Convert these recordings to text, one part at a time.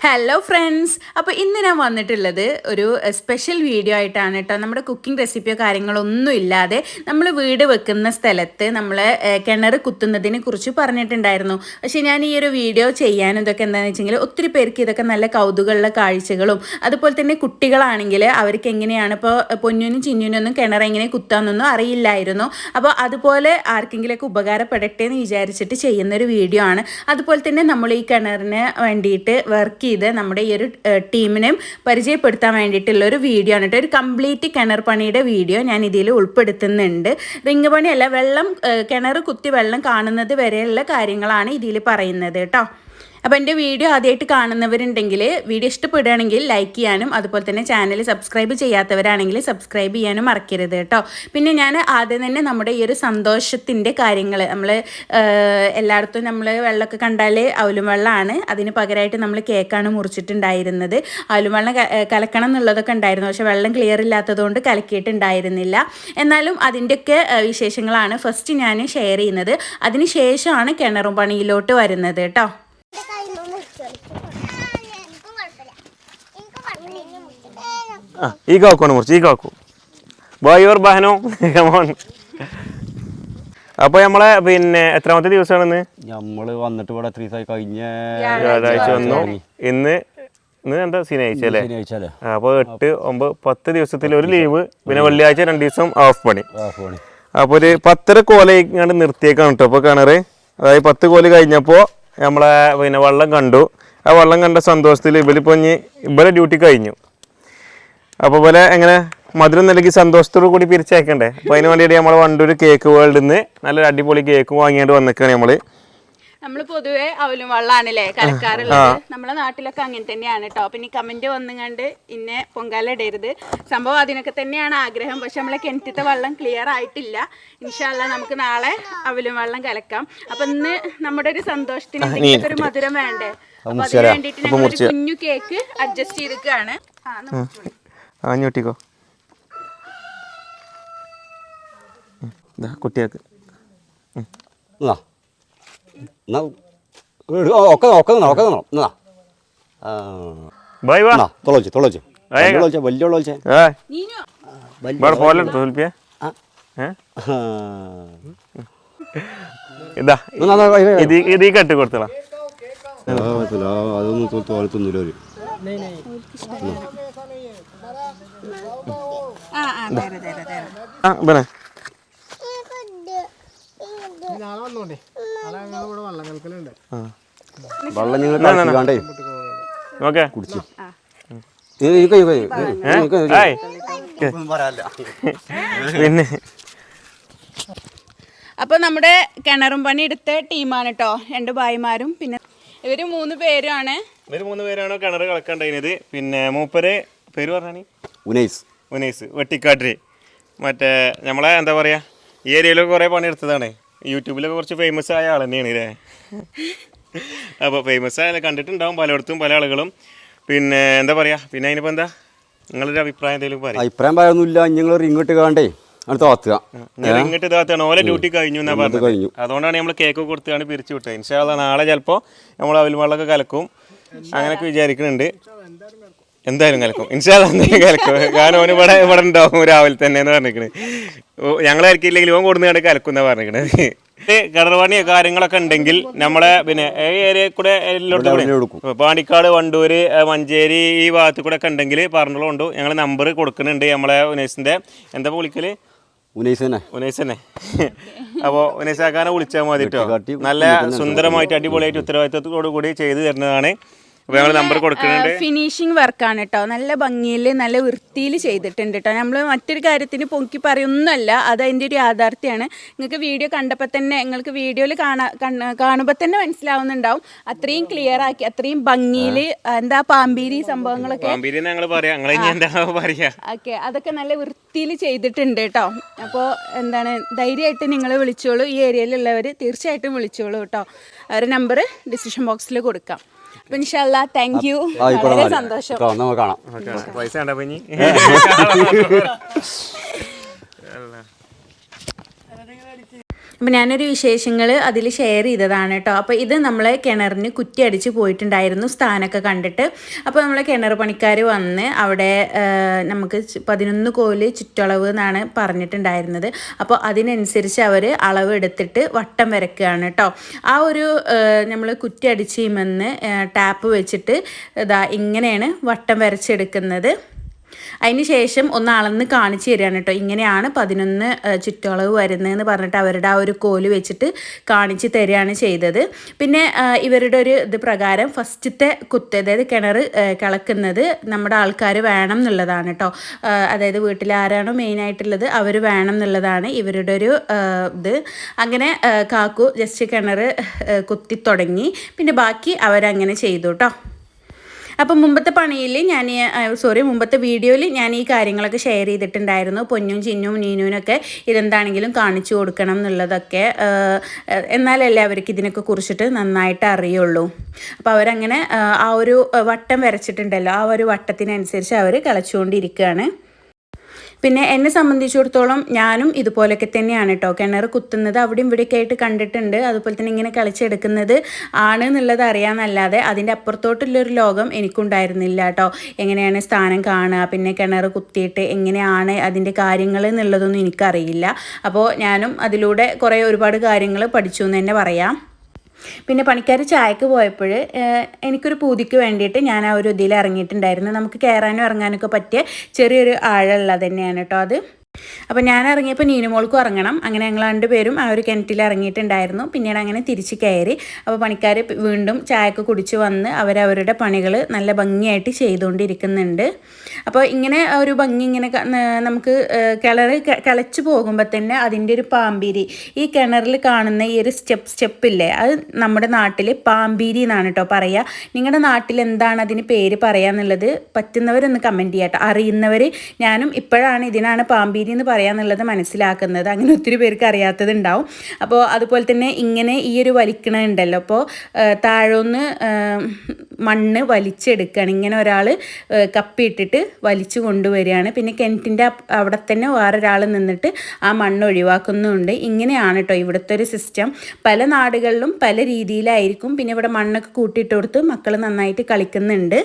Hello friends അപ്പോൾ ഇന്ന് ഞാൻ വന്നിട്ടുള്ളത് ഒരു സ്പെഷ്യൽ വീഡിയോ ആയിട്ടാണ് കേട്ടോ നമ്മുടെ കുക്കിംഗ് റെസിപ്പിയോ കാര്യങ്ങളൊന്നും ഇല്ലാതെ നമ്മൾ വീട് വെക്കുന്ന സ്ഥലത്ത് നമ്മൾ കിണർ കുത്തുന്നതിനെ കുറിച്ച് പറഞ്ഞിട്ടുണ്ടായിരുന്നു. പക്ഷേ ഞാൻ ഈ ഒരു വീഡിയോ ചെയ്യാനും ഇതൊക്കെ എന്താണെന്ന് വെച്ചെങ്കിൽ ഒത്തിരി പേർക്ക് ഇതൊക്കെ നല്ല കൗതുകമുള്ള കാഴ്ചകളും അതുപോലെ തന്നെ കുട്ടികളാണെങ്കിൽ അവർക്ക് എങ്ങനെയാണ് ഇപ്പോൾ പൊന്നിനും ചിന്നിനൊന്നും കിണർ എങ്ങനെ കുത്താമെന്നൊന്നും അറിയില്ലായിരുന്നു. അപ്പോൾ അതുപോലെ ആർക്കെങ്കിലുമൊക്കെ ഉപകാരപ്പെടട്ടെ എന്ന് വിചാരിച്ചിട്ട് ചെയ്യുന്നൊരു വീഡിയോ ആണ്. അതുപോലെ തന്നെ നമ്മൾ ഈ കിണറിന് വേണ്ടിയിട്ട് വർക്ക് ചെയ്ത് നമ്മുടെ ഈ ഒരു ടീമിനെയും പരിചയപ്പെടുത്താൻ വേണ്ടിയിട്ടുള്ള ഒരു വീഡിയോ ആണ് കേട്ടോ ഒരു കംപ്ലീറ്റ് കിണർ പണിയുടെ വീഡിയോ ഞാൻ ഇതിൽ ഉൾപ്പെടുത്തുന്നുണ്ട്. റിങ് പണിയല്ല വെള്ളം കിണർ കുത്തി വെള്ളം കാണുന്നത് വരെയുള്ള കാര്യങ്ങളാണ് ഇതിൽ പറയുന്നത് കേട്ടോ അപ്പോൾ എന്റെ വീഡിയോ ആദ്യമായിട്ട് കാണുന്നവരുണ്ടെങ്കിൽ വീഡിയോ ഇഷ്ടപ്പെടുകയാണെങ്കിൽ ലൈക്ക് ചെയ്യാനും അതുപോലെ തന്നെ ചാനൽ സബ്സ്ക്രൈബ് ചെയ്യാത്തവരാണെങ്കിൽ സബ്സ്ക്രൈബ് ചെയ്യാനും മറക്കരുത് കേട്ടോ. പിന്നെ ഞാൻ ആദ്യം തന്നെ നമ്മുടെ ഈ ഒരു സന്തോഷത്തിന്റെ കാര്യങ്ങൾ നമ്മൾ എല്ലായിടത്തും നമ്മൾ വെള്ളമൊക്കെ കണ്ടാൽ അവലും വെള്ളമാണ്. അതിന് പകരമായിട്ട് നമ്മൾ കേക്കാണ് മുറിച്ചിട്ടുണ്ടായിരുന്നത്. അവലും വെള്ളം കലക്കണം എന്നുള്ളതൊക്കെ ഉണ്ടായിരുന്നു. പക്ഷേ വെള്ളം ക്ലിയർ ഇല്ലാത്തതുകൊണ്ട് കലക്കിയിട്ടുണ്ടായിരുന്നില്ല. എന്നാലും അതിന്റെയൊക്കെ വിശേഷങ്ങളാണ് ഫസ്റ്റ് ഞാൻ ഷെയർ ചെയ്യുന്നത്. അതിന് ശേഷമാണ് കിണറും പണിയിലോട്ട് വരുന്നത് കേട്ടോ. ഈ കാക്കുവാണ് മുറിച്ച് ഈ കാക്കു. Boy or ബഹനോ? കമോൺ അപ്പൊ നമ്മളെ പിന്നെ എത്രാമത്തെ ദിവസമാണെന്ന് നമ്മൾ വന്നിട്ട് ഇവിടെ ദിവസമായി? കഴിഞ്ഞ വ്യാഴാഴ്ച വന്നു. ഇന്ന് ഇന്ന് എന്താ? ശനിയാഴ്ച അല്ലേ? അപ്പോൾ എട്ട് ഒമ്പത് പത്ത് ദിവസത്തിൽ ഒരു ലീവ്. പിന്നെ വെള്ളിയാഴ്ച രണ്ട് ദിവസം ഓഫ് പണി. അപ്പൊ ഒരു പത്തര കോല നിർത്തിയേക്കാണ് കേട്ടോ അപ്പൊ കിണറ് അതായത് പത്ത് കോൽ കഴിഞ്ഞപ്പോ നമ്മളെ പിന്നെ വള്ളം കണ്ടു. ആ വള്ളം കണ്ട സന്തോഷത്തിൽ ഇവലിപ്പോൾ ഇനി ഇവരെ ഡ്യൂട്ടി കഴിഞ്ഞു. അപ്പോൾ പോലെ എങ്ങനെ മധുരം നൽകി സന്തോഷത്തോടു കൂടി പിരിച്ചയക്കണ്ടേ? അപ്പോൾ അതിന് വേണ്ടിയിട്ട് നമ്മളെ വണ്ടൂർ കേക്ക് വേൾഡിൽ നിന്ന് നല്ലൊരു അടിപൊളി കേക്ക് വാങ്ങിയിട്ട് വന്നിക്കാണ് നമ്മൾ. നമ്മൾ പൊതുവെ അവലും വള്ളാണല്ലേ കലക്കാറുള്ളത് നമ്മളെ നാട്ടിലൊക്കെ അങ്ങനെ തന്നെയാണ് കേട്ടോ പിന്നെ കമന്റ് വന്നുകൊണ്ട് ഇന്നെ പൊങ്കാല ഇടരുത്. സംഭവം അതിനൊക്കെ തന്നെയാണ് ആഗ്രഹം. പക്ഷെ നമ്മളെ കിണറ്റത്തെ വള്ളം ക്ലിയർ ആയിട്ടില്ല. ഇൻഷാല്ല നമുക്ക് നാളെ അവലും വള്ളം കലക്കാം. അപ്പൊ ഇന്ന് നമ്മുടെ ഒരു സന്തോഷത്തിന് ഒരു മധുരം വേണ്ടേ? അപ്പൊ അതിന് വേണ്ടിയിട്ട് ഞങ്ങൾ ഒരു കുഞ്ഞു കേക്ക് അഡ്ജസ്റ്റ് ചെയ്തിരിക്കുകയാണ് ആ മുറിച്ചോളി. ആ. ഞൊട്ടിക്കോ കുട്ടികൾക്ക്. എന്നാ ഒക്കെ ഒക്കെ നിന്നോ ഒക്കെ നിന്നോ എന്നാ. ആ. ബൈ വാ. തൊളച്ച് തൊളച്ച്. തൊളച്ച വലിയ തൊളച്ചേ പോലെ തോൽപ്പിയ? ആ. ഏ? ആ. ഇതാ. ഇത് ഈ കെട്ടി കൊടുത്തളാ ആ, പറ്റില്ല. ആ, അതൊന്നും തോലത്തൊന്നുമില്ല ഒരു. ആ ആ തരാം തരാം തരാം. ആ പിന്നെ വെള്ളം ഓക്കെ. കുടിച്ചു. പിന്നെ. അപ്പോൾ നമ്മുടെ കിണറും പണി എടുത്ത ടീമാണ് കേട്ടോ രണ്ട് ഭായിമാരും പിന്നെ ഇവർ മൂന്ന് പേരാണ്. ഇവർ മൂന്ന് പേരാണ് കിണർ കളക്കണ്ടത് പിന്നെ മൂപ്പര് പേര് പറഞ്ഞാണ് ഉനൈസ്. ഉനൈസ് വെട്ടിക്കാട്ടിരി മറ്റേ നമ്മളെ എന്താ പറയാ ഈ ഏരിയയിലൊക്കെ കുറേ പണിയെടുത്തതാണ്. യൂട്യൂബിലൊക്കെ കുറച്ച് ഫേമസ് ആയ ആൾ തന്നെയാണ് ഇല്ലേ അപ്പോൾ ഫേമസ് ആയ കണ്ടിട്ടുണ്ടാവും പലയിടത്തും പല ആളുകളും. പിന്നെ എന്താ പറയാ? പിന്നെ അതിനിപ്പോൾ എന്താ? നിങ്ങളൊരു അഭിപ്രായം എന്തെങ്കിലും പറയും. അഭിപ്രായം പറയൊന്നുമില്ല നിങ്ങൾ ഇങ്ങോട്ട് കാണണ്ടേ അടുത്ത് താത്തുക. ഇങ്ങോട്ട് ഓലെ ഡ്യൂട്ടി കഴിഞ്ഞു എന്നാ പറഞ്ഞത്. കഴിഞ്ഞു. അതുകൊണ്ടാണ് നമ്മൾ കേക്ക് കൊടുത്താണ് പിരിച്ചു വിട്ടത്. ഇൻഷാല്ല നാളെ ചിലപ്പോൾ നമ്മൾ അവൽ വെള്ളമൊക്കെ കലക്കും. അങ്ങനെയൊക്കെ വിചാരിക്കുന്നുണ്ട് എന്തായാലും കലക്കും. ഇൻഷാല്ല എന്തായാലും കലക്കും. കാരണം ഓന് ഇവിടെ ഇവിടെ ഉണ്ടാവും രാവിലെ തന്നെ എന്ന് പറഞ്ഞിരിക്കണ്. ഞങ്ങൾ ഇറക്കിയില്ലെങ്കിൽ ഓൻ കൊടുന്ന് കണ്ട് കലക്കുന്ന എന്നാ പറഞ്ഞിരിക്കണത് കടർവാണിയോ കാര്യങ്ങളൊക്കെ ഉണ്ടെങ്കിൽ നമ്മളെ പിന്നെ ഈ ഏരിയ കൂടെ എല്ലായിടത്തും. പാണ്ടിക്കാട് വണ്ടൂര് മഞ്ചേരി ഈ ഭാഗത്ത് കൂടെ ഒക്കെ ഉണ്ടെങ്കിൽ പറഞ്ഞോളൂ ഞങ്ങൾ നമ്പർ കൊടുക്കുന്നുണ്ട് നമ്മളെ ഉനേസിന്റെ. എന്താ വിളിക്കൽ? ഉനൈസ് തന്നെ ഉനൈസ് തന്നെ അപ്പോൾ ഉനൈസാക്കാനെ വിളിച്ചാൽ മതി കേട്ടോ നല്ല സുന്ദരമായിട്ട് അടിപൊളിയായിട്ട് ഉത്തരവാദിത്വത്തോടു കൂടി ചെയ്തു തരുന്നതാണ്. ഞങ്ങൾ നമ്പർ കൊടുക്കുന്നുണ്ട്. ഫിനിഷിംഗ് വർക്കാണ് കേട്ടോ നല്ല ഭംഗിയിൽ നല്ല വൃത്തിയിൽ ചെയ്തിട്ടുണ്ട് കേട്ടോ നമ്മൾ മറ്റൊരു കാര്യത്തിന് പൊക്കി പറയൊന്നുമല്ല അത് അതിന്റെ ഒരു യാഥാർത്ഥ്യമാണ്. നിങ്ങൾക്ക് വീഡിയോ കണ്ടപ്പോൾ തന്നെ നിങ്ങൾക്ക് വീഡിയോയിൽ കാണാ കാണുമ്പോൾ തന്നെ മനസ്സിലാവുന്നുണ്ടാവും. അത്രയും ക്ലിയർ ആക്കി അത്രയും ഭംഗിയിൽ എന്താ പാമ്പീരി സംഭവങ്ങളൊക്കെ. ഓക്കെ അതൊക്കെ നല്ല വൃത്തിയിൽ ചെയ്തിട്ടുണ്ട് കേട്ടോ അപ്പോൾ എന്താണ് ധൈര്യമായിട്ട് നിങ്ങൾ വിളിച്ചോളൂ. ഈ ഏരിയയിലുള്ളവർ തീർച്ചയായിട്ടും വിളിച്ചോളൂ കേട്ടോ അവരുടെ നമ്പർ ഡിസിഷൻ ബോക്സിൽ കൊടുക്കാം. ഇൻഷല്ല താങ്ക് യു വളരെ സന്തോഷം. നമുക്ക് കാണാം. ഓക്കെ പൈസ വേണ്ട പഞ്ഞി അപ്പം ഞാനൊരു വിശേഷങ്ങൾ അതിൽ ഷെയർ ചെയ്തതാണ് കേട്ടോ. അപ്പോൾ ഇത് നമ്മൾ കിണറിന് കുറ്റി അടിച്ച് പോയിട്ടുണ്ടായിരുന്നു സ്ഥാനമൊക്കെ കണ്ടിട്ട്. അപ്പോൾ നമ്മൾ കിണർ പണിക്കാർ വന്ന് അവിടെ നമുക്ക് പതിനൊന്ന് കോൽ ചുറ്റളവ് എന്നാണ് പറഞ്ഞിട്ടുണ്ടായിരുന്നത്. അപ്പോൾ അതിനനുസരിച്ച് അവർ അളവ് എടുത്തിട്ട് വട്ടം വരക്കുകയാണ് കേട്ടോ. ആ ഒരു നമ്മൾ കുറ്റി അടിച്ചുമെന്ന് ടാപ്പ് വെച്ചിട്ട് ഇതാ ഇങ്ങനെയാണ് വട്ടം വരച്ചെടുക്കുന്നത്. അതിന് ശേഷം ഒന്ന് അളന്ന് കാണിച്ചു തരികയാണ് കേട്ടോ. ഇങ്ങനെയാണ് പതിനൊന്ന് ചുറ്റളവ് വരുന്നതെന്ന് പറഞ്ഞിട്ട് അവരുടെ ആ ഒരു കോൽ വെച്ചിട്ട് കാണിച്ച് തരികയാണ് ചെയ്തത്. പിന്നെ ഇവരുടെ ഒരു ഇത് പ്രകാരം ഫസ്റ്റത്തെ കുത്ത് അതായത് കിണർ കിളക്കുന്നത് നമ്മുടെ ആൾക്കാർ വേണം എന്നുള്ളതാണ് കേട്ടോ. അതായത് വീട്ടിൽ ആരാണോ മെയിനായിട്ടുള്ളത് അവർ വേണം എന്നുള്ളതാണ് ഇവരുടെ ഒരു ഇത്. അങ്ങനെ കാക്കു ജസ്റ്റ് കിണർ കുത്തി തുടങ്ങി. പിന്നെ ബാക്കി അവരങ്ങനെ ചെയ്തു കേട്ടോ. അപ്പം മുമ്പത്തെ പണിയിൽ ഞാൻ സോറി മുമ്പത്തെ വീഡിയോയിൽ ഞാൻ ഈ കാര്യങ്ങളൊക്കെ ഷെയർ ചെയ്തിട്ടുണ്ടായിരുന്നു. പൊന്നും ചിന്നും നീനുവിനൊക്കെ ഇതെന്താണെങ്കിലും കാണിച്ചു കൊടുക്കണം എന്നുള്ളതൊക്കെ എന്നാലല്ലേ അവർക്ക് ഇതിനൊക്കെ കുറിച്ചിട്ട് നന്നായിട്ട് അറിയുള്ളൂ. അപ്പോൾ അവരങ്ങനെ ആ ഒരു വട്ടം വരച്ചിട്ടുണ്ടല്ലോ. ആ ഒരു വട്ടത്തിനനുസരിച്ച് അവർ കളിച്ചുകൊണ്ടിരിക്കുകയാണ്. പിന്നെ എന്നെ സംബന്ധിച്ചിടത്തോളം ഞാനും ഇതുപോലൊക്കെ തന്നെയാണ് കേട്ടോ കിണർ കുത്തുന്നത് അവിടെയും ഇവിടെയൊക്കെ ആയിട്ട് കണ്ടിട്ടുണ്ട്. അതുപോലെ തന്നെ ഇങ്ങനെ കളിച്ചെടുക്കുന്നത് ആണ് എന്നുള്ളത് അറിയാമെന്നല്ലാതെ അതിന്റെ അപ്പുറത്തോട്ടുള്ളൊരു ലോകം എനിക്കുണ്ടായിരുന്നില്ല കേട്ടോ എങ്ങനെയാണ് സ്ഥാനം കാണുക പിന്നെ കിണർ കുത്തിയിട്ട് എങ്ങനെയാണ് അതിന്റെ കാര്യങ്ങൾ എന്നുള്ളതൊന്നും എനിക്കറിയില്ല. അപ്പോൾ ഞാനും അതിലൂടെ കുറേ ഒരുപാട് കാര്യങ്ങൾ പഠിച്ചു എന്ന് തന്നെ പറയാം. പിന്നെ പണിക്കാർ ചായക്ക് പോയപ്പോൾ എനിക്കൊരു പൂതിക്ക് വേണ്ടിയിട്ട് ഞാൻ ആ ഒരു ഇതിൽ ഇറങ്ങിയിട്ടുണ്ടായിരുന്നു. നമുക്ക് കയറാനും ഇറങ്ങാനൊക്കെ പറ്റിയ ചെറിയൊരു ആഴമുള്ളത് തന്നെയാണ് കേട്ടോ അത്. അപ്പോൾ ഞാൻ ഇറങ്ങിയപ്പോൾ നീനുമോൾക്കും ഇറങ്ങണം. അങ്ങനെ ഞങ്ങൾ രണ്ടുപേരും ആ ഒരു കിണറ്റിൽ ഇറങ്ങിയിട്ടുണ്ടായിരുന്നു. പിന്നീട് അങ്ങനെ തിരിച്ച് കയറി. അപ്പോൾ പണിക്കാർ വീണ്ടും ചായക്ക് കുടിച്ച് വന്ന് അവരവരുടെ പണികൾ നല്ല ഭംഗിയായിട്ട് ചെയ്തുകൊണ്ടിരിക്കുന്നുണ്ട്. അപ്പോൾ ഇങ്ങനെ ഒരു ഭംഗി ഇങ്ങനെ നമുക്ക് കിണർ കിളച്ച് പോകുമ്പോൾ തന്നെ അതിന്റെ ഒരു പാമ്പീരി ഈ കിണറിൽ കാണുന്ന ഈ ഒരു സ്റ്റെപ്പ് സ്റ്റെപ്പില്ലേ അത് നമ്മുടെ നാട്ടിൽ പാമ്പീരി എന്നാണ് കേട്ടോ പറയുക നിങ്ങളുടെ നാട്ടിൽ എന്താണ് അതിന് പേര് പറയുക എന്നുള്ളത് പറ്റുന്നവരൊന്ന് കമന്റ് ചെയ്യാട്ടോ. അറിയുന്നവർ ഞാനും ഇപ്പോഴാണ് ഇതിനാണ് പാമ്പീരി എന്ന് പറയാന്നുള്ളത് മനസ്സിലാക്കുന്നത്. അങ്ങനെ ഒത്തിരി പേർക്ക് അറിയാത്തതുണ്ടാവും. അപ്പോൾ അതുപോലെ തന്നെ ഇങ്ങനെ ഈ ഒരു വലിക്കണ ഉണ്ടല്ലോ അപ്പോൾ താഴോന്ന് മണ്ണ് വലിച്ചെടുക്കുകയാണ് ഇങ്ങനെ ഒരാൾ കപ്പിയിട്ടിട്ട് വലിച്ചു കൊണ്ടുവരികയാണ്. പിന്നെ കിണറ്റിന്റെ അവിടെ തന്നെ വേറൊരാൾ നിന്നിട്ട് ആ മണ്ണ് ഒഴിവാക്കുന്നുണ്ട്. ഇങ്ങനെയാണ് കേട്ടോ ഇവിടുത്തെ ഒരു സിസ്റ്റം. പല നാടുകളിലും പല രീതിയിലായിരിക്കും. പിന്നെ ഇവിടെ മണ്ണൊക്കെ കൂട്ടിയിട്ട് കൊടുത്ത് മക്കൾ നന്നായിട്ട് കളിക്കുന്നുണ്ട്.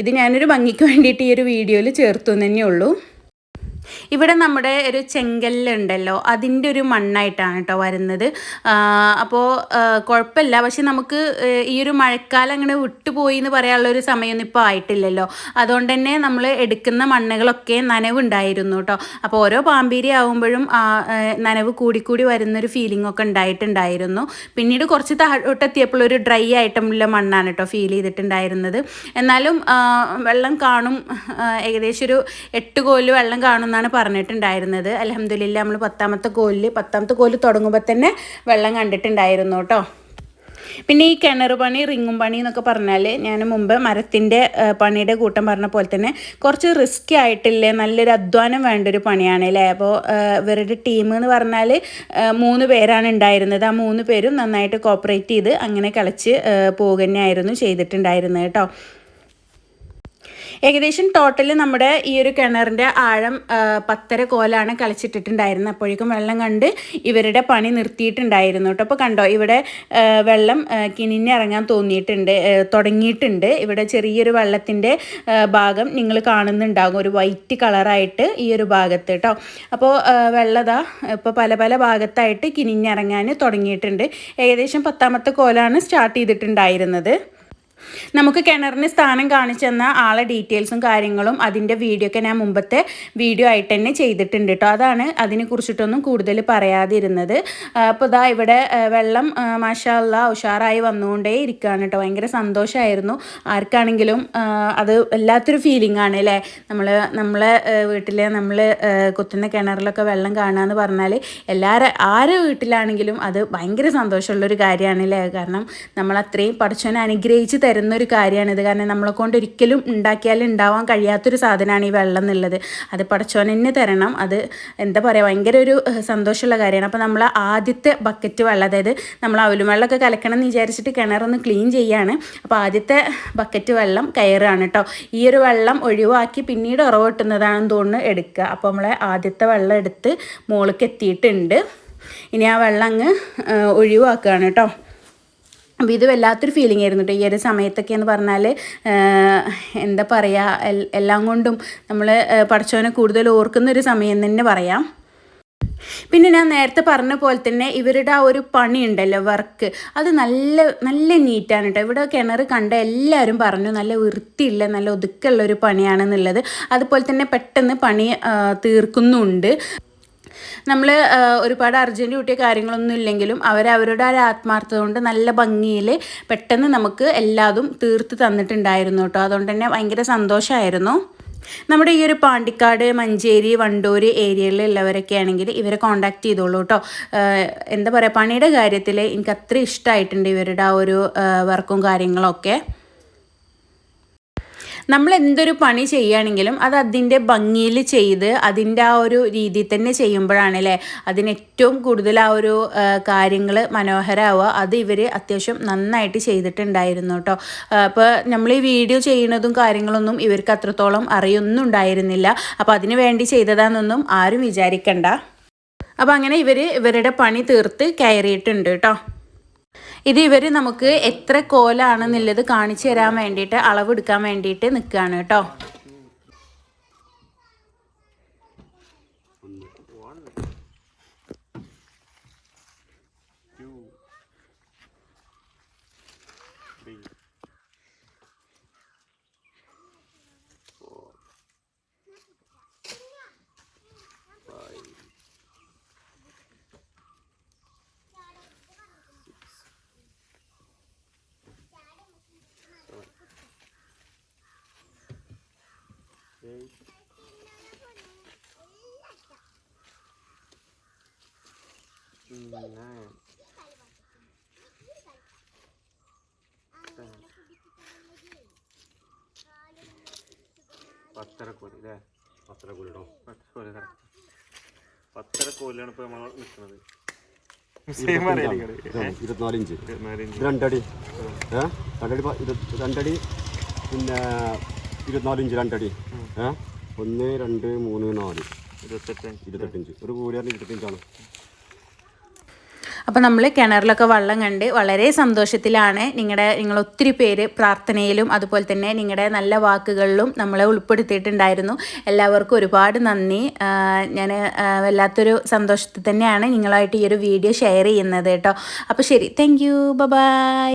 ഇത് ഞാനൊരു ഭംഗിക്ക് വേണ്ടിയിട്ട് ഈ ഒരു വീഡിയോയിൽ ചേർത്തു തന്നെയുള്ളൂ. ഇവിടെ നമ്മുടെ ഒരു ചെങ്കല്ലുണ്ടല്ലോ അതിന്റെ ഒരു മണ്ണായിട്ടാണ് കേട്ടോ വരുന്നത്. അപ്പോൾ കുഴപ്പമില്ല. പക്ഷെ നമുക്ക് ഈ ഒരു മഴക്കാലം അങ്ങനെ വിട്ടുപോയി എന്ന് പറയാനുള്ള ഒരു സമയമൊന്നും ഇപ്പോൾ ആയിട്ടില്ലല്ലോ. അതുകൊണ്ട് തന്നെ നമ്മൾ എടുക്കുന്ന മണ്ണുകളൊക്കെ നനവുണ്ടായിരുന്നു കേട്ടോ അപ്പോൾ ഓരോ പാമ്പീരി ആകുമ്പോഴും ആ, നനവ് കൂടിക്കൂടി വരുന്നൊരു ഫീലിംഗ് ഒക്കെ ഉണ്ടായിട്ടുണ്ടായിരുന്നു. പിന്നീട് കുറച്ച് താഴോട്ടെത്തിയപ്പോൾ ഒരു ഡ്രൈ ആയിട്ടുള്ള മണ്ണാണ് കേട്ടോ ഫീൽ ചെയ്തിട്ടുണ്ടായിരുന്നത്. എന്നാലും വെള്ളം കാണും. ഏകദേശം ഒരു എട്ട് കോൽ വെള്ളം കാണുമെന്നാണ് പറഞ്ഞിട്ടുണ്ടായിരുന്നത്. അലഹമ്മദില്ല നമ്മൾ പത്താമത്തെ കോലിൽ പത്താമത്തെ കോൽ തുടങ്ങുമ്പോൾ തന്നെ വെള്ളം കണ്ടിട്ടുണ്ടായിരുന്നു കേട്ടോ. പിന്നെ ഈ കിണർ പണി റിങ്ങും പണി എന്നൊക്കെ പറഞ്ഞാൽ ഞാൻ മുമ്പ് മരത്തിന്റെ പണിയുടെ കൂട്ടം പറഞ്ഞ പോലെ തന്നെ കുറച്ച് റിസ്ക് ആയിട്ടില്ലേ? നല്ലൊരു അധ്വാനം വേണ്ട ഒരു പണിയാണ് അല്ലേ? അപ്പോൾ ഇവരുടെ ടീം എന്ന് പറഞ്ഞാൽ മൂന്ന് പേരാണ് ഉണ്ടായിരുന്നത്. ആ മൂന്ന് പേരും നന്നായിട്ട് കോപ്പറേറ്റ് ചെയ്ത് അങ്ങനെ കളിച്ച് പോകുന്നതായിരുന്നു ചെയ്തിട്ടുണ്ടായിരുന്നത് കേട്ടോ. ഏകദേശം ടോട്ടൽ നമ്മുടെ ഈ ഒരു കിണറിന്റെ ആഴം പത്തര കോലാണ് കളിച്ചിട്ടിട്ടുണ്ടായിരുന്നത് അപ്പോഴേക്കും വെള്ളം കണ്ട് ഇവരുടെ പണി നിർത്തിയിട്ടുണ്ടായിരുന്നു കേട്ടോ. അപ്പോൾ കണ്ടോ ഇവിടെ വെള്ളം കിണിഞ്ഞിറങ്ങാൻ തോന്നിയിട്ടുണ്ട് തുടങ്ങിയിട്ടുണ്ട്. ഇവിടെ ചെറിയൊരു വെള്ളത്തിന്റെ ഭാഗം നിങ്ങൾ കാണുന്നുണ്ടാകും ഒരു വൈറ്റ് കളറായിട്ട് ഈ ഒരു ഭാഗത്ത് കേട്ടോ. അപ്പോൾ വെള്ളതാ ഇപ്പോൾ പല പല ഭാഗത്തായിട്ട് കിനിഞ്ഞിറങ്ങാൻ തുടങ്ങിയിട്ടുണ്ട്. ഏകദേശം പത്താമത്തെ കോലാണ് സ്റ്റാർട്ട് ചെയ്തിട്ടുണ്ടായിരുന്നത്. നമുക്ക് കിണറിന് സ്ഥാനം കാണിച്ചു തന്ന ആളെ ഡീറ്റെയിൽസും കാര്യങ്ങളും അതിന്റെ വീഡിയോ ഒക്കെ ഞാൻ മുമ്പത്തെ വീഡിയോ ആയിട്ട് തന്നെ ചെയ്തിട്ടുണ്ട് കേട്ടോ അതാണ് അതിനെ കുറിച്ചിട്ടൊന്നും കൂടുതൽ പറയാതിരുന്നത്. അപ്പോൾ ഇതാ ഇവിടെ വെള്ളം മാഷാല്ല ഉഷാറായി വന്നുകൊണ്ടേ ഇരിക്കുകയാണ് കേട്ടോ ഭയങ്കര സന്തോഷമായിരുന്നു ആർക്കാണെങ്കിലും അത് വല്ലാത്തൊരു ഫീലിംഗ് ആണ് അല്ലേ നമ്മൾ നമ്മളെ വീട്ടിലെ നമ്മൾ കുത്തുന്ന കിണറിലൊക്കെ വെള്ളം കാണാന്ന് പറഞ്ഞാൽ എല്ലാവരും ആരെ വീട്ടിലാണെങ്കിലും അത് ഭയങ്കര സന്തോഷമുള്ളൊരു കാര്യമാണ് അല്ലേ കാരണം നമ്മൾ അത്രയും പഠിച്ചവനെ അനുഗ്രഹിച്ച് തരുന്ന ഒരു കാര്യമാണിത്. കാരണം നമ്മളെ കൊണ്ട് ഒരിക്കലും ഉണ്ടാക്കിയാൽ ഉണ്ടാവാൻ കഴിയാത്തൊരു സാധനമാണ് ഈ വെള്ളം എന്നുള്ളത്. അത് പടച്ചോൻ തന്നെ തരണം. അത് എന്താ പറയുക ഭയങ്കര ഒരു സന്തോഷമുള്ള കാര്യമാണ്. അപ്പോൾ നമ്മൾ ആദ്യത്തെ ബക്കറ്റ് വെള്ളം അതായത് നമ്മൾ അവലും വെള്ളമൊക്കെ കലക്കണം എന്ന് വിചാരിച്ചിട്ട് കിണറൊന്ന് ക്ലീൻ ചെയ്യാണ്. അപ്പോൾ ആദ്യത്തെ ബക്കറ്റ് വെള്ളം കയറുകയാണ് കേട്ടോ ഈ ഒരു വെള്ളം ഒഴിവാക്കി പിന്നീട് ഉറവ് കിട്ടുന്നതാണെന്ന് തോന്നുന്നു എടുക്കുക. അപ്പോൾ നമ്മളെ ആദ്യത്തെ വെള്ളം എടുത്ത് മുകളിലേക്ക് എത്തിയിട്ടുണ്ട്. ഇനി ആ വെള്ളം അങ്ങ് ഒഴിവാക്കുകയാണ് കേട്ടോ അപ്പോൾ ഇത് വല്ലാത്തൊരു ഫീലിംഗ് ആയിരുന്നു കേട്ടോ ഈ ഒരു സമയത്തൊക്കെ എന്ന് പറഞ്ഞാൽ എന്താ പറയുക എല്ലാം കൊണ്ടും നമ്മൾ പഠിച്ചവനെ കൂടുതൽ ഓർക്കുന്ന ഒരു സമയം തന്നെ പറയാം. പിന്നെ ഞാൻ നേരത്തെ പറഞ്ഞ പോലെ തന്നെ ഇവരുടെ ആ ഒരു പണി ഉണ്ടല്ലോ വർക്ക് അത് നല്ല നല്ല നീറ്റാണ് കേട്ടോ ഇവിടെ കിണർ കണ്ട എല്ലാവരും പറഞ്ഞു നല്ല വൃത്തിയില്ല നല്ല ഒതുക്കമുള്ള ഒരു പണിയാണെന്നുള്ളത്. അതുപോലെ തന്നെ പെട്ടെന്ന് പണി തീർക്കുന്നുണ്ട്. നമ്മൾ ഒരുപാട് അർജന്റ് കൂട്ടിയ കാര്യങ്ങളൊന്നും ഇല്ലെങ്കിലും അവർ അവരുടെ ആ ആത്മാർത്ഥത കൊണ്ട് നല്ല ഭംഗിയിൽ പെട്ടെന്ന് നമുക്ക് എല്ലാതും തീർത്ത് തന്നിട്ടുണ്ടായിരുന്നു കേട്ടോ. അതുകൊണ്ട് തന്നെ ഭയങ്കര സന്തോഷമായിരുന്നു നമ്മുടെ ഈ ഒരു പാണ്ടിക്കാട് മഞ്ചേരി വണ്ടൂര് ഏരിയയിലുള്ളവരൊക്കെ ആണെങ്കിൽ ഇവരെ കോണ്ടാക്ട് ചെയ്തോളൂ കേട്ടോ. എന്താ പറയുക പണിയുടെ കാര്യത്തിൽ എനിക്ക് അത്ര ഇഷ്ടമായിട്ടുണ്ട് ഇവരുടെ ആ ഒരു വർക്കും കാര്യങ്ങളൊക്കെ. നമ്മൾ എന്തൊരു പണി ചെയ്യുകയാണെങ്കിലും അത് അതിന്റെ ഭംഗിയിൽ ചെയ്ത് അതിന്റെ ആ ഒരു രീതിയിൽ തന്നെ ചെയ്യുമ്പോഴാണ് അല്ലേ അതിന് ഏറ്റവും കൂടുതൽ ആ ഒരു കാര്യങ്ങൾ മനോഹരമാവുക അത് ഇവർ അത്യാവശ്യം നന്നായിട്ട് ചെയ്തിട്ടുണ്ടായിരുന്നു കേട്ടോ. അപ്പോൾ നമ്മൾ ഈ വീഡിയോ ചെയ്യുന്നതും കാര്യങ്ങളൊന്നും ഇവർക്ക് അത്രത്തോളം അറിയൊന്നുണ്ടായിരുന്നില്ല അപ്പോൾ അതിന് വേണ്ടി ചെയ്തതാണെന്നൊന്നും ആരും വിചാരിക്കണ്ട. അപ്പോൾ അങ്ങനെ ഇവർ ഇവരുടെ പണി തീർത്ത് കയറിയിട്ടുണ്ട് കേട്ടോ. ഇത് ഇവർ നമുക്ക് എത്ര കോലാണെന്നുള്ളത് കാണിച്ചു തരാൻ വേണ്ടിയിട്ട് അളവെടുക്കാൻ വേണ്ടിയിട്ട് നിൽക്കുകയാണ് കേട്ടോ. പത്തര കോൽ അല്ലേ അത്ര കൂടിടോ പത്തര കോൽ correct. പത്തര ഇപ്പോൾ നമ്മൾ നിൽക്കുന്നത് ഇരുപത്തിനാലിഞ്ച്. രണ്ടടി. രണ്ടടി രണ്ടടി പിന്നെ ഇരുപത്തിനാല് ഇഞ്ച് രണ്ടടി ഒന്ന് രണ്ട് മൂന്ന് നാല്. ഇരുപത്തെട്ട് ഇരുപത്തെട്ടിഞ്ച് ഒരു കൂലിയാറിന് ഇരുപത്തഞ്ചാണ് അപ്പോൾ നമ്മൾ കിണറിലൊക്കെ വെള്ളം കണ്ട് വളരെ സന്തോഷത്തിലാണ് നിങ്ങളുടെ നിങ്ങൾ ഒത്തിരി പേര് പ്രാർത്ഥനയിലും അതുപോലെ തന്നെ നിങ്ങളുടെ നല്ല വാക്കുകളിലും നമ്മളെ ഉൾപ്പെടുത്തിയിട്ടുണ്ടായിരുന്നു. എല്ലാവർക്കും ഒരുപാട് നന്ദി. ഞാൻ വല്ലാത്തൊരു സന്തോഷത്തിൽ തന്നെയാണ് നിങ്ങളായിട്ട് ഈ ഒരു വീഡിയോ ഷെയർ ചെയ്യുന്നത് കേട്ടോ. അപ്പോൾ ശരി താങ്ക് യു ബൈ